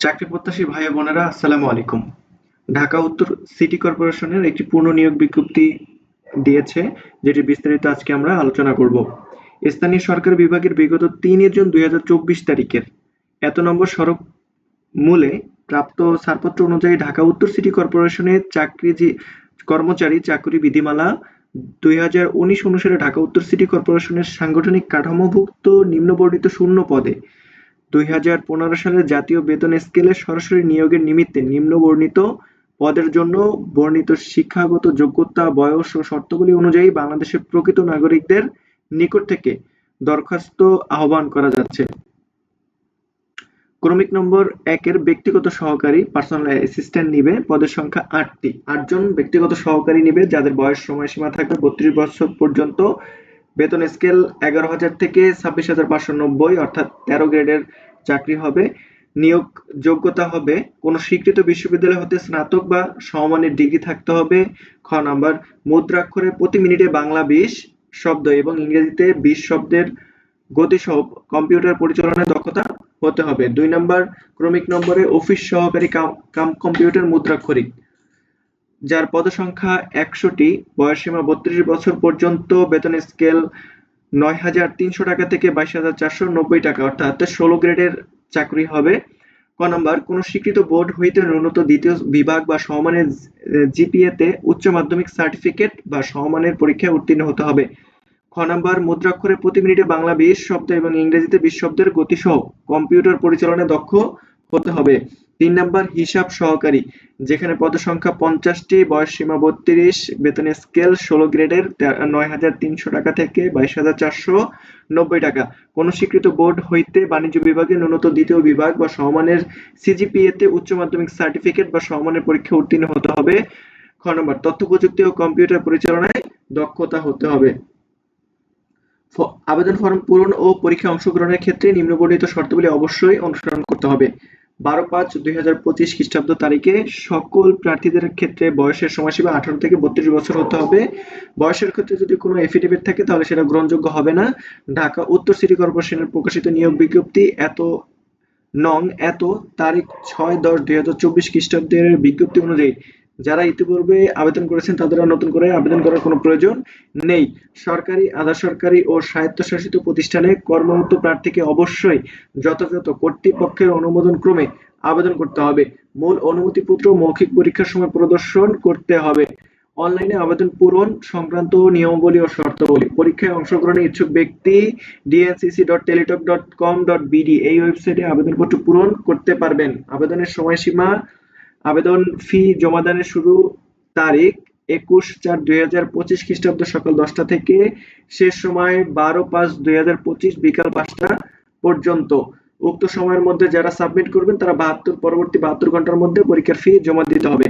চাকরি প্রত্যাশী ভাই বোনেরা, আসসালামু আলাইকুম। ঢাকা উত্তর সিটি কর্পোরেশনের একটি পূর্ণ নিয়োগ বিজ্ঞপ্তি দিয়েছে যেটি বিস্তারিত আজকে আমরা আলোচনা করব। স্থানীয় সরকার বিভাগের বিগত তিন জুন দুই হাজার চব্বিশ তারিখের এত নম্বর সড়ক মূলে প্রাপ্ত ছাড়পত্র অনুযায়ী ঢাকা উত্তর সিটি কর্পোরেশনের চাকরি কর্মচারী চাকরি বিধিমালা দুই হাজার উনিশ অনুসারে ঢাকা উত্তর সিটি কর্পোরেশনের সাংগঠনিক কাঠামোভুক্ত নিম্নবর্ণিত শূন্য পদে দুই সালের জাতীয় বেতন স্কেলে সরাসরি নিয়োগের নিমিত্তে নিম্ন বর্ণিত পদের জন্য বর্ণিত শিক্ষাগত যোগ্যতা, বয়স ও শর্তাবলী অনুযায়ী বাংলাদেশের প্রকৃত নাগরিকদের নিকট থেকে দরখাস্ত আহ্বান করা যাচ্ছে। ক্রমিক নম্বর একের ব্যক্তিগত সহকারী পার্সোনাল অ্যাসিস্ট্যান্ট নিবে, পদের সংখ্যা আটটি। আটজন ব্যক্তিগত সহকারী নিবে, যাদের বয়স সময়সীমা থাকবে বত্রিশ বছর পর্যন্ত। বেতন স্কেল এগারো হাজার থেকে ছাব্বিশ হাজার পাঁচশো নব্বই, অর্থাৎ তেরো গ্রেডের চাকরি হবে। নিয়োগ যোগ্যতা হবে কোন স্বীকৃত বিশ্ববিদ্যালয় হতে স্নাতক বা সমমানের ডিগ্রি থাকতে হবে। খ নাম্বার, মুদ্রাক্ষরে প্রতি মিনিটে বাংলা বিশ শব্দ এবং ইংরেজিতে বিশ শব্দের গতিসহ কম্পিউটার পরিচালনায় দক্ষতা হতে হবে। দুই নাম্বার, ক্রমিক নম্বরে অফিস সহকারী কাম কম্পিউটার মুদ্রাক্ষরিক। যার পদসংখ্যা একশোটি বয়সসীমা বত্রিশ বছর পর্যন্ত, বেতন স্কেল নয় হাজার তিনশো টাকা থেকে বাইশ হাজার চারশো নব্বই টাকা, অর্থাৎ ষোলো গ্রেডের চাকরি হবে। ক নম্বর, কোন স্বীকৃত বোর্ড হইতে ন্যূনত দ্বিতীয় বিভাগ বা সমমানের জিপিএতে উচ্চ মাধ্যমিক সার্টিফিকেট বা সমমানের পরীক্ষায় উত্তীর্ণ হতে হবে। খ নাম্বার, মুদ্রাক্ষরে প্রতি মিনিটে বাংলা বিশ শব্দ এবং ইংরেজিতে বিশ শব্দের গতিসহ কম্পিউটার পরিচালনায় দক্ষ। হতে হবে। তিন নাম্বার, হিসাব সহকারী, যেখানে পদ সংখ্যা পঞ্চাশটি, বয়স সীমা বত্রিশ, বেতন স্কেল ষোলো গ্রেডের নয় হাজার তিনশো টাকা থেকে বাইশ হাজার চারশো নব্বই টাকা। কোন স্বীকৃত বোর্ড হইতে বাণিজ্য বিভাগে ন্যূনতম দ্বিতীয় বিভাগ বা সমমানের সিজিপিএ তে উচ্চ মাধ্যমিক সার্টিফিকেট বা সমমানের পরীক্ষা উত্তীর্ণ হতে হবে। খ নম্বর তথ্য প্রযুক্তি ও কম্পিউটার পরিচালনায় দক্ষতা হতে হবে। আবেদন ফর্ম পূরণ ও পরীক্ষা অংশগ্রহণের ক্ষেত্রে নিম্নবর্ণিত শর্তাবলী অবশ্যই অনুসরণ করতে হবে। বারো পাঁচ দুই হাজার পঁচিশ খ্রিস্টাব্দ তারিখে সকল প্রার্থীদের ক্ষেত্রে বয়সের সময়সীমা আঠারো থেকে বত্রিশ বছর হতে হবে। বয়সের ক্ষেত্রে যদি কোনো এফিডেভিট থাকে, তাহলে সেটা গ্রহণযোগ্য হবে না। ঢাকা উত্তর সিটি কর্পোরেশনের প্রকাশিত নিয়োগ বিজ্ঞপ্তি এত নং এত তারিখ ছয় দশ দুই হাজার চব্বিশ খ্রিস্টাব্দের বিজ্ঞপ্তি অনুযায়ী যারা ইতিপূর্বে আবেদন করেছেন, তাদের নতুন করে আবেদন করার কোনো প্রয়োজন নেই। সরকারি, আধা সরকারি ও স্বায়ত্তশাসিত প্রতিষ্ঠানে কর্মরত প্রার্থীকে অবশ্যই যথাযথ কর্তৃপক্ষের অনুমোদন ক্রমে আবেদন করতে হবে। মূল অনুমতিপত্র মৌখিক পরীক্ষার সময় প্রদর্শন করতে হবে। অনলাইনে আবেদন পূরণ সংক্রান্ত নিয়মাবলী ও শর্তাবলী। পরীক্ষায় অংশগ্রহণের ইচ্ছুক ব্যক্তি DNCC dot Teletalk dot com dot BD এই ওয়েবসাইটে আবেদনপত্র পূরণ করতে পারবেন। আবেদনের সময়সীমা আবেদন ফি জমাদানের শুরু তারিখ একুশ চার দুই হাজার পঁচিশ খ্রিস্টাব্দ সকাল দশটা থেকে শেষ সময় বারো পাঁচ দুই হাজার পঁচিশ বিকাল পাঁচটা পর্যন্ত। উক্ত সময়ের মধ্যে যারা সাবমিট করবেন, তারা বাহাত্তর, পরবর্তী বাহাত্তর ঘণ্টার মধ্যে পরীক্ষার ফি জমা দিতে হবে।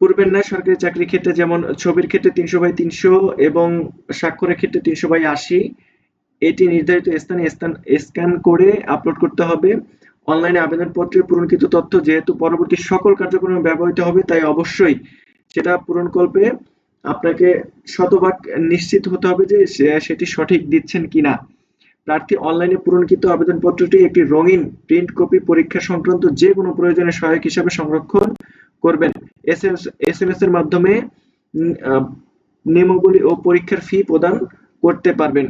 পূর্বের ন্যায় সরকারি চাকরির ক্ষেত্রে যেমন ছবির ক্ষেত্রে তিনশো বাই তিনশো এবং স্বাক্ষরের ক্ষেত্রে তিনশো বাই আশি, এটি নির্ধারিত স্থানে স্থান, স্ক্যান করে আপলোড করতে হবে। অনলাইনে আবেদনপত্রের পূরণকৃত তথ্য যেহেতু পরবর্তী সকল কার্যক্রমে ব্যবহৃত হবে, তাই অবশ্যই সেটা পূরণকল্পে আপনাকে শতভাগ নিশ্চিত হতে হবে যে সেটি সঠিক দিচ্ছেন কিনা। প্রার্থী অনলাইনে পূরণকৃত আবেদনপত্রটি একটি রঙিন প্রিন্ট কপি পরীক্ষা সংক্রান্ত যে কোনো প্রয়োজনে সহায়ক হিসাবে সংরক্ষণ করবেন। এস এম এস এর মাধ্যমে নিয়মাবলী ও পরীক্ষার ফি প্রদান করতে পারবেন।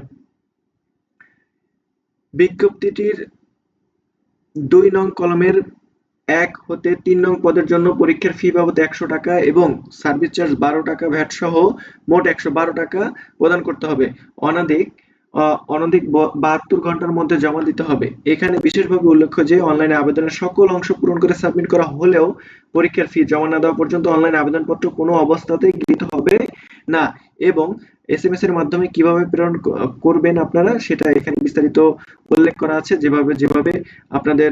বিজ্ঞপ্তিটির দুই নং কলমের এক হতে তিন নং পদের জন্য পরীক্ষার ফি বাবদ একশো টাকা এবং সার্ভিস চার্জ বারো টাকা ভ্যাট সহ মোট একশো বারো টাকা প্রদান করতে হবে। অনাধিক অনধিক বাহাত্তর ঘণ্টার মধ্যে জমা দিতে হবে। এখানে বিশেষভাবে উল্লেখ্য যে অনলাইনে আবেদনের সকল অংশ পূরণ করে সাবমিট করা হলেও পরীক্ষার ফি জমা না দেওয়া পর্যন্ত অনলাইন আবেদনপত্র কোনো অবস্থাতেই গৃহীত হবে না। এবং এস এম এস এর মাধ্যমে কীভাবে প্রেরণ করবেন আপনারা, সেটা এখানে বিস্তারিত উল্লেখ করা আছে। যেভাবে যেভাবে আপনাদের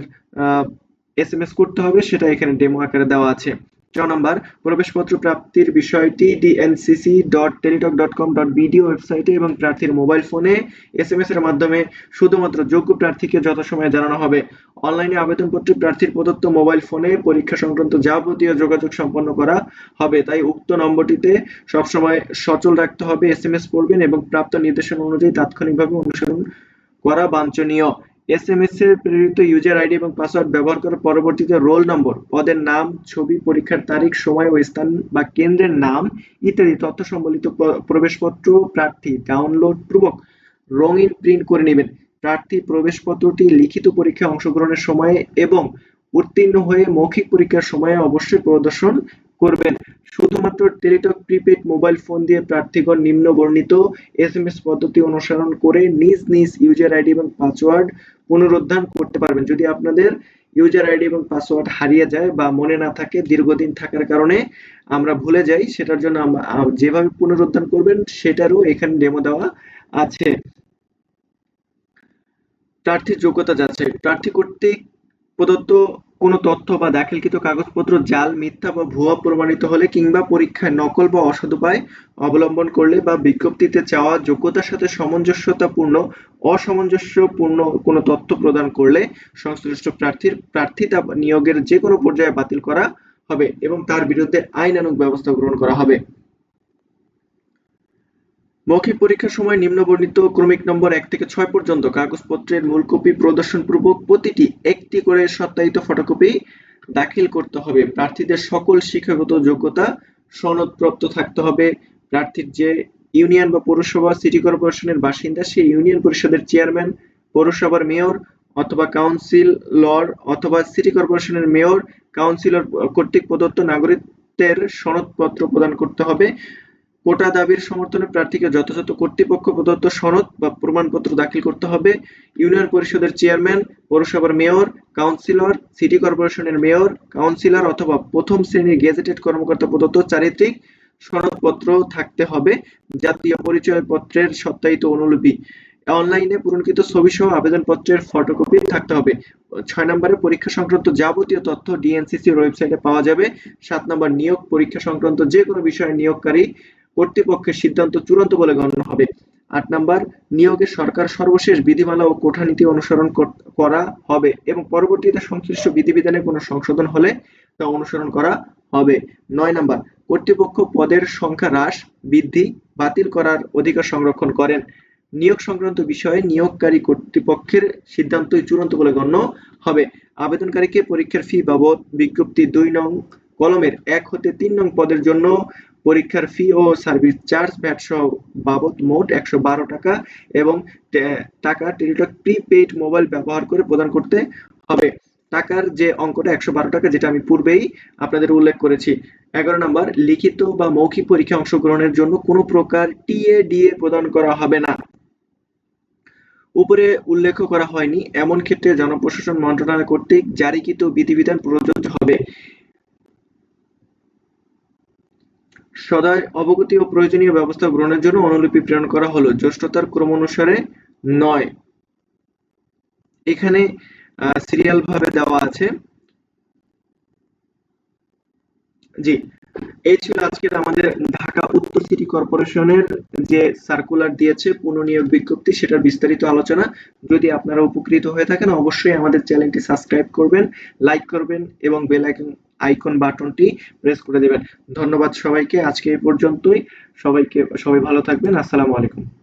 এস এম এস করতে হবে, সেটা এখানে ডেমো আকারে দেওয়া আছে। ছ নম্বর প্রবেশপত্র প্রাপ্তির বিষয়টি DNCC dot Teletalk dot com dot BD ওয়েবসাইটে এবং প্রার্থীর মোবাইল ফোনে এসএমএস এর মাধ্যমে শুধুমাত্র যোগ্য প্রার্থীকে যথাসময়ে জানানো হবে। অনলাইনে আবেদনপত্রে প্রার্থীর প্রদত্ত মোবাইল ফোনে পরীক্ষা সংক্রান্ত যাবতীয় যোগাযোগ সম্পন্ন করা হবে। তাই উক্ত নম্বরটিতে সবসময় সচল রাখতে হবে এসএমএস করবেন এবং প্রাপ্ত নির্দেশনা অনুযায়ী তাৎক্ষণিকভাবে অনুসরণ করা বাঞ্ছনীয়। এসএমএস এর প্রেরিত ইউজার আইডি এবং পাসওয়ার্ড ব্যবহার করে পরবর্তীতে রোল নম্বর পদের নাম, ছবি, পরীক্ষার তারিখ, সময় ও স্থান বা কেন্দ্রের নাম ইত্যাদি তথ্য সম্বলিত প্রবেশপত্র প্রার্থী ডাউনলোড পূর্বক রঙিন প্রিন্ট করে নেবেন। প্রার্থী প্রবেশপত্রটি লিখিত পরীক্ষায় অংশগ্রহণের সময়ে এবং উত্তীর্ণ হয়ে মৌখিক পরীক্ষার সময়ে অবশ্যই প্রদর্শন করবেন। শুধুমাত্র টেলিটক, প্রিপেড মোবাইল ফোন দিয়ে প্রার্থীগণ নিম্ন বর্ণিত এসএমএস পদ্ধতি অনুসরণ করে নিজ নিজ ইউজার আইডি এবং পাসওয়ার্ড পুনরুদ্ধার করতে পারবেন। যদি আপনাদের ইউজার আইডি এবং পাসওয়ার্ড হারিয়ে যায় বা মনে না থাকে, দীর্ঘদিন থাকার কারণে আমরা ভুলে যাই, সেটার জন্য যেভাবে পুনরুদ্ধার করবেন, সেটারও এখানে ডেমো দেওয়া আছে। প্রার্থীর যোগ্যতা যাচাই। প্রার্থী কর্তৃক প্রদত্ত কোনো তথ্য বা দাখিলকৃত কাগজপত্র, জাল, মিথ্যা বা ভুয়া প্রমাণিত হলে কিংবা পরীক্ষায় নকল বা অসদুপায় অবলম্বন করলে বা বিজ্ঞপ্তিতে চাওয়া যোগ্যতার সাথে সামঞ্জস্যতাপূর্ণ, অসামঞ্জস্যপূর্ণ কোনো তথ্য প্রদান করলে সংশ্লিষ্ট প্রার্থীর প্রার্থিতা নিয়োগের যে কোনো পর্যায়ে বাতিল করা হবে এবং তার বিরুদ্ধে আইনানুগ ব্যবস্থা গ্রহণ করা হবে। মৌখিক পরীক্ষার সময় নিম্নবর্ণিত ক্রমিক নম্বর এক থেকে ছয় পর্যন্ত কাগজপত্রের মূল কপি প্রদর্শনপূর্বক প্রতিটি একটি করে সত্যায়িত ফটোকপি দাখিল করতে হবে। প্রার্থীদের সকল শিক্ষাগত যোগ্যতা সনদপ্রাপ্ত থাকতে হবে। প্রার্থীর যে ইউনিয়ন বা পৌরসভা, সিটি কর্পোরেশনের বাসিন্দা, সেই ইউনিয়ন পরিষদের চেয়ারম্যান, পৌরসভার মেয়র অথবা কাউন্সিলর অথবা সিটি কর্পোরেশনের মেয়র, কাউন্সিলর কর্তৃক প্রদত্ত নাগরিকত্বের সনদপত্র প্রদান করতে হবে। কোটা দাবির সমর্থনে প্রার্থীকে যথাযথ কর্তৃপক্ষ প্রদত্ত সনদ বা প্রমাণপত্র দাখিল করতে হবে। ইউনিয়ন পরিষদের চেয়ারম্যান, পৌরসভার মেয়র, কাউন্সিলর, সিটি কর্পোরেশনের মেয়র, কাউন্সিলর অথবা প্রথম শ্রেণির গেজেটেড কর্মকর্তা প্রদত্ত চারিত্রিক সনদপত্র থাকতে হবে। জাতীয় পরিচয়পত্রের সত্যায়িত অনুলিপি। অনলাইনে পূরণকৃত ছবি সহ আবেদনপত্রের ফটোকপি থাকতে হবে। ছয় নম্বরে পরীক্ষা সংক্রান্ত যাবতীয় তথ্য ডিএনসিসির ওয়েবসাইটে পাওয়া যাবে। সাত নম্বর নিয়োগ পরীক্ষা সংক্রান্ত যে কোনো বিষয়ে নিয়োগকারী কর্তৃপক্ষের সিদ্ধান্ত চূড়ান্ত বলে গণ্য হবে। আট নাম্বার, নিয়োগে সরকার সর্বশেষ বিধিমালা ও কোঠানীতি অনুসরণ কর- করা হবে এবং পরবর্তীতে সংশ্লিষ্ট বিধিবিধানে কোনো সংশোধন হলে তা অনুসরণ করা হবে। নয় নাম্বার, কর্তৃপক্ষ পদের সংখ্যা হ্রাস, বৃদ্ধি, বাতিল করার অধিকার সংরক্ষণ করেন। নিয়োগ সংক্রান্ত বিষয়ে নিয়োগকারী কর্তৃপক্ষের সিদ্ধান্তই চূড়ান্ত বলে গণ্য হবে। আবেদনকারীকে পরীক্ষার ফি বাবদ বিজ্ঞপ্তি দুই নং কলমের এক হতে তিন নং পদের জন্য পরীক্ষার ফি ও সার্ভিস চার্জ ভ্যাট সহ বাবদ মোট একশো বারো টাকা এবং টাকা টেলিটক প্রিপেইড মোবাইল ব্যবহার করে প্রদান করতে হবে। টাকার যে অঙ্কটা একশো বারো টাকা, যেটা আমি পূর্বেই আপনাদের উল্লেখ করেছি। এগারো নম্বর, লিখিত বা মৌখিক পরীক্ষা অংশগ্রহণের জন্য কোনো প্রকার টিএ ডিএ প্রদান করা হবে না। উপরে উল্লেখ করা হয়নি, এমন ক্ষেত্রে জনপ্রশাসন মন্ত্রণালয় কর্তৃক জারিকৃত বিধিবিধান প্রযোজ্য হবে। সদয় অবগতি ও প্রয়োজনীয় ব্যবস্থা গ্রহণের জন্য অনুলিপি প্রেরণ করা হলো। জ্যেষ্ঠতার ক্রম অনুসারে নয়। এখানে সিরিয়াল ভাবে দেওয়া আছে। জি। এই ছিল আজকের আমাদের ঢাকা উত্তর সিটি কর্পোরেশনের যে সার্কুলার দিয়েছে পুনর্নিয়োগ বিজ্ঞপ্তি, সেটার বিস্তারিত আলোচনা। যদি আপনারা উপকৃত হয়ে থাকেন, অবশ্যই আমাদের চ্যানেলটি সাবস্ক্রাইব করবেন লাইক করবেন এবং বেল আইকন আইকন বাটনটি প্রেস করে দেবেন। ধন্যবাদ সবাইকে, আজকে এই পর্যন্তই। সবাইকে, সবাই ভালো থাকবেন। আসসালামু আলাইকুম।